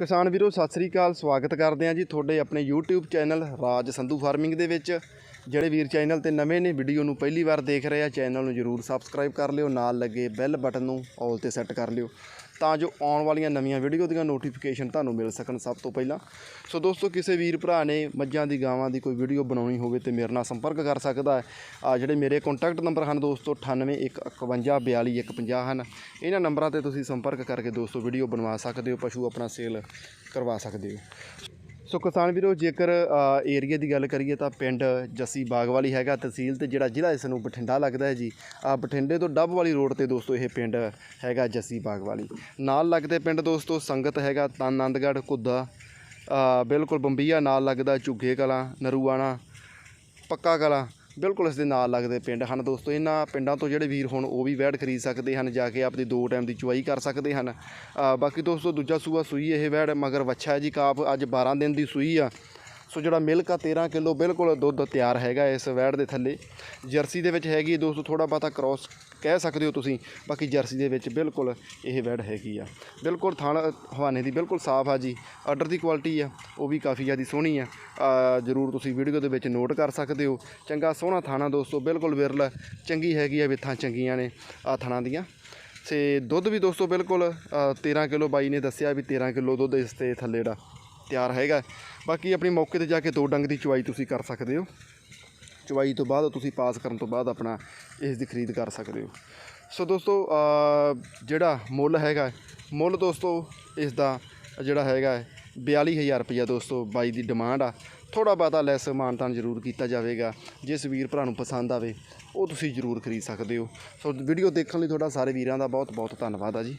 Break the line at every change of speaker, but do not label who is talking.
ਕਿਸਾਨ ਵੀਰੋ, ਸਤਿ ਸ੍ਰੀ ਅਕਾਲ, ਸਵਾਗਤ ਕਰਦੇ ਹਾਂ ਜੀ ਤੁਹਾਡੇ ਆਪਣੇ YouTube channel Raj Sandhu farming ਦੇ ਵਿੱਚ। ਜਿਹੜੇ ਵੀਰ ਚੈਨਲ ਤੇ ਨਵੇਂ ਨੇ, ਵੀਡੀਓ ਨੂੰ ਪਹਿਲੀ ਵਾਰ ਦੇਖ ਰਹੇ ਆ, ਚੈਨਲ ਨੂੰ ਜਰੂਰ ਸਬਸਕ੍ਰਾਈਬ ਕਰ ਲਿਓ, ਨਾਲ ਲੱਗੇ ਬੈਲ ਬਟਨ ਨੂੰ ਆਲ ਤੇ ਸੈੱਟ ਕਰ ਲਿਓ। ਤਾਂ ਜੋ ਆਉਣ ਵਾਲੀਆਂ ਨਵੀਆਂ ਵੀਡੀਓ ਦੀਆਂ ਨੋਟੀਫਿਕੇਸ਼ਨ ਤੁਹਾਨੂੰ ਮਿਲ ਸਕਣ ਸਭ ਤੋਂ ਪਹਿਲਾਂ। ਸੋ ਦੋਸਤੋ, ਕਿਸੇ ਵੀਰ ਭਰਾ ਨੇ ਮੱਝਾਂ ਦੀ, ਗਾਵਾਂ ਦੀ ਕੋਈ ਵੀਡੀਓ ਬਣਾਉਣੀ ਹੋਵੇ ਤੇ ਮੇਰੇ ਨਾਲ ਸੰਪਰਕ ਕਰ ਸਕਦਾ ਹੈ। ਆ ਜਿਹੜੇ ਮੇਰੇ ਕੰਟੈਕਟ ਨੰਬਰ ਹਨ ਦੋਸਤੋ 9815521150 ਹਨ। ਇਹਨਾਂ ਨੰਬਰਾਂ ਤੇ ਤੁਸੀਂ ਸੰਪਰਕ ਕਰਕੇ ਦੋਸਤੋ ਵੀਡੀਓ ਬਣਵਾ ਸਕਦੇ ਹੋ, ਪਸ਼ੂ ਆਪਣਾ ਸੇਲ ਕਰਵਾ ਸਕਦੇ ਹੋ। ਸੋ ਕਿਸਾਨ ਵੀਰੋ, ਜੇਕਰ ਏਰੀਆ ਦੀ ਗੱਲ ਕਰੀਏ ਤਾਂ ਪਿੰਡ ਜੱਸੀ ਬਾਗਵਾਲੀ ਹੈਗਾ ਤਹਿਸੀਲ ਤੇ ਜਿਹੜਾ ਜ਼ਿਲ੍ਹਾ ਇਸ ਨੂੰ ਬਠਿੰਡਾ ਲੱਗਦਾ ਹੈ ਜੀ। ਆ ਬਠਿੰਡੇ ਤੋਂ ਡੱਬ ਵਾਲੀ ਰੋਡ ਤੇ ਦੋਸਤੋ ਇਹ ਪਿੰਡ ਹੈਗਾ ਜੱਸੀ ਬਾਗਵਾਲੀ। ਨਾਲ ਲੱਗਦੇ ਪਿੰਡ ਦੋਸਤੋ ਸੰਗਤ ਹੈਗਾ ਤਨ ਆਨੰਦਗੜ੍ਹ, ਘੁੱਦਾ ਬਿਲਕੁਲ ਬੰਬੀਆ ਨਾਲ ਲੱਗਦਾ ਝੁੱਗੇ ਕਲਾਂ, ਨਰੂਆਣਾ, ਪੱਕਾ ਕਲਾਂ। ਬਿਲਕੁਲ ਇਸ ਦੇ ਨਾਲ ਲੱਗਦੇ ਪਿੰਡ ਹਨ ਦੋਸਤੋ। ਇਹਨਾਂ ਪਿੰਡਾਂ ਤੋਂ ਜਿਹੜੇ ਵੀਰ ਹੁਣ ਉਹ ਵੀ ਵੈੜ ਖਰੀਦ ਸਕਦੇ ਹਨ, ਜਾ ਕੇ ਆਪਦੀ ਦੋ ਟਾਈਮ ਦੀ ਚੁਆਈ ਕਰ ਸਕਦੇ ਹਨ। ਬਾਕੀ ਦੋਸਤੋ, ਦੂਜਾ ਸੂਆ ਸੂਈ ਇਹ ਵੈੜ, ਮਗਰ ਵੱਛਾ ਹੈ ਜੀ ਕਾਪ ਅੱਜ 12 ਦਿਨ ਦੀ ਸੂਈ ਆ। ਸੋ ਜਿਹੜਾ ਮਿਲਕ ਆ 13 ਕਿਲੋ ਬਿਲਕੁਲ ਦੁੱਧ ਤਿਆਰ ਹੈਗਾ ਇਸ ਵੈੜ ਦੇ ਥੱਲੇ। ਜਰਸੀ ਦੇ ਵਿੱਚ ਹੈਗੀ ਦੋਸਤੋ ਥੋੜਾ ਬਹੁਤਾ ਕ੍ਰਾਸ ਕਹਿ ਸਕਦੇ ਹੋ ਤੁਸੀਂ ਬਾਕੀ ਜਰਸੀ ਦੇ ਵਿੱਚ ਬਿਲਕੁਲ ਇਹ ਵੈੜ ਹੈਗੀ ਆ। ਬਿਲਕੁਲ ਥਣ ਹਵਾਨੇ ਦੀ ਬਿਲਕੁਲ ਸਾਫ਼ ਆ ਜੀ ਆਰਡਰ ਦੀ ਕੁਆਲਿਟੀ ਆ ਉਹ ਵੀ ਕਾਫੀ ਜ਼ਿਆਦਾ ਸੋਹਣੀ ਆ। ਜ਼ਰੂਰ ਤੁਸੀਂ ਵੀਡੀਓ ਦੇ ਵਿੱਚ ਨੋਟ ਕਰ ਸਕਦੇ ਹੋ। ਚੰਗਾ ਸੋਹਣਾ ਥਾਣਾ ਦੋਸਤੋ ਬਿਲਕੁਲ ਵਿਰਲ ਚੰਗੀ ਹੈਗੀ ਆ ਵਿੱਥਾਂ ਚੰਗੀਆਂ ਨੇ ਆ ਥਾਣਾ ਦੀਆਂ। ਤੇ ਦੁੱਧ ਵੀ ਦੋਸਤੋ ਬਿਲਕੁਲ ਅ, 13 ਕਿਲੋ ਬਾਈ ਨੇ ਦੱਸਿਆ ਵੀ 13 ਕਿਲੋ ਦੁੱਧ ਇਸ ਤੇ ਥੱਲੇ ਦਾ ਤਿਆਰ ਹੈਗਾ। ਬਾਕੀ ਆਪਣੀ ਮੌਕੇ ਤੇ ਜਾ ਕੇ ਦੋ ਡੰਗ ਦੀ ਚੁਆਈ ਤੁਸੀਂ ਕਰ ਸਕਦੇ ਹੋ। ਚੁਆਈ ਤੋਂ ਬਾਅਦ ਤੁਸੀਂ ਪਾਸ ਕਰਨ ਤੋਂ ਬਾਅਦ ਆਪਣਾ ਇਸ ਦੀ ਖਰੀਦ ਕਰ ਸਕਦੇ ਹੋ। ਸੋ ਦੋਸਤੋ ਜਿਹੜਾ ਮੁੱਲ ਹੈਗਾ, ਮੁੱਲ ਦੋਸਤੋ, ਇਸ ਦਾ ਜਿਹੜਾ ਹੈਗਾ ਹੈ 42000 ਰੁਪਇਆ ਦੋਸਤੋ ਬਾਈ ਦੀ ਡਿਮਾਂਡ ਆ। ਥੋੜਾ ਬਹੁਤਾ ਲੈਸ ਮਾਨਤਾਨ ਜ਼ਰੂਰ ਕੀਤਾ ਜਾਵੇਗਾ। ਜਿਸ ਵੀਰ ਭਰਾ ਨੂੰ ਪਸੰਦ ਆਵੇ, ਉਹ ਤੁਸੀਂ ਜ਼ਰੂਰ ਖਰੀਦ ਸਕਦੇ ਹੋ। ਸੋ ਵੀਡੀਓ ਦੇਖਣ ਲਈ ਤੁਹਾਡਾ ਸਾਰੇ ਵੀਰਾਂ ਦਾ ਬਹੁਤ ਬਹੁਤ ਧੰਨਵਾਦ ਆ ਜੀ।